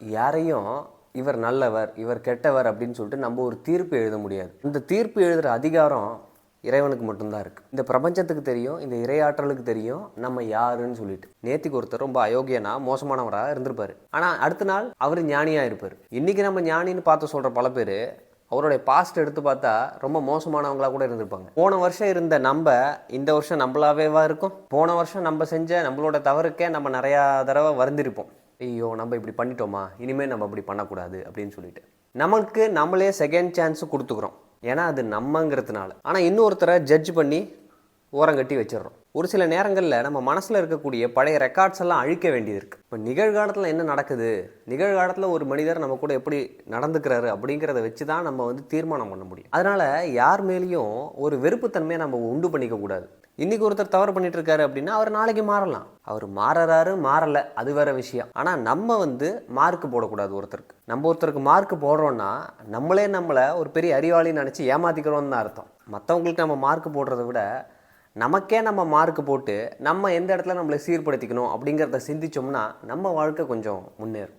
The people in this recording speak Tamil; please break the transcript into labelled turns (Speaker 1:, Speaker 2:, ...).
Speaker 1: யாரையும் இவர் நல்லவர் இவர் கெட்டவர் அப்படின்னு சொல்லிட்டு நம்ம ஒரு தீர்ப்பு எழுத முடியாது. இந்த தீர்ப்பு எழுதுகிற அதிகாரம் இறைவனுக்கு மட்டும்தான் இருக்குது இந்த பிரபஞ்சத்துக்கு தெரியும் இந்த இறையாற்றலுக்கு தெரியும் நம்ம யாருன்னு சொல்லிட்டு. நேத்திக்கு ஒருத்தர் ரொம்ப அயோக்கியனா மோசமானவராக இருந்திருப்பார். ஆனால் அடுத்த நாள் அவர் ஞானியாக இருப்பார். இன்றைக்கி நம்ம ஞானின்னு பார்த்து சொல்கிற பல பேர் அவருடைய பாஸ்ட் எடுத்து பார்த்தா ரொம்ப மோசமானவங்களா கூட இருந்திருப்பாங்க. போன வருஷம் இருந்த நம்ம இந்த வருஷம் நம்மளாவேவா இருக்கும்? போன வருஷம் நம்ம செஞ்ச நம்மளோட தவறுக்கே நம்ம நிறையா தடவை வருந்திருப்போம். ஐயோ நம்ம இப்படி பண்ணிட்டோமா? இனிமேல் நம்ம இப்படி பண்ணக்கூடாது அப்படின்னு சொல்லிட்டு. நமக்கு நம்மளே செகண்ட் சான்ஸ் கொடுத்துக்குறோம். ஏன்னா அது நம்மங்கிறதுனால. ஆனால் இன்னொருத்தரை ஜட்ஜ் பண்ணி ஓரங்கட்டி வச்சிடுறோம். ஒரு சில நேரங்களில் நம்ம மனசில் இருக்கக்கூடிய பழைய ரெக்கார்ட்ஸ் எல்லாம் அழிக்க வேண்டியது இருக்குது இப்போ நிகழ்காலத்தில் என்ன நடக்குது? நிகழ்காலத்தில் ஒரு மனிதர் நம்ம கூட எப்படி நடந்துக்கிறாரு அப்படிங்கிறத வச்சு தான் நம்ம வந்து தீர்மானம் பண்ண முடியும். அதனால் யார் மேலேயும் ஒரு வெறுப்புத்தன்மையை நம்ம உண்டு பண்ணிக்கக்கூடாது இன்றைக்கி இன்னைக்கு ஒருத்தர் தவறு பண்ணிட்டு இருக்காரு அப்படின்னா அவர் நாளைக்கு மாறலாம். அவர் மாறுறாரு மாறலை அது வேற விஷயம். ஆனால் நம்ம வந்து மார்க் போடக்கூடாது ஒருத்தருக்கு. நம்ம ஒருத்தருக்கு மார்க் போடுறோன்னா நம்மளே நம்மளை ஒரு பெரிய அறிவாளின்னு நினச்சி ஏமாற்றிக்கிறோன்னு தான் அர்த்தம். மற்றவங்களுக்கு நம்ம மார்க் போடுறத விட நமக்கே நம்ம மார்க் போட்டு நம்ம எந்த இடத்துல நம்மளை சீர்படுத்திக்கணும் அப்படிங்கிறத சிந்திச்சோம்னா நம்ம வாழ்க்கை கொஞ்சம் முன்னேறும்.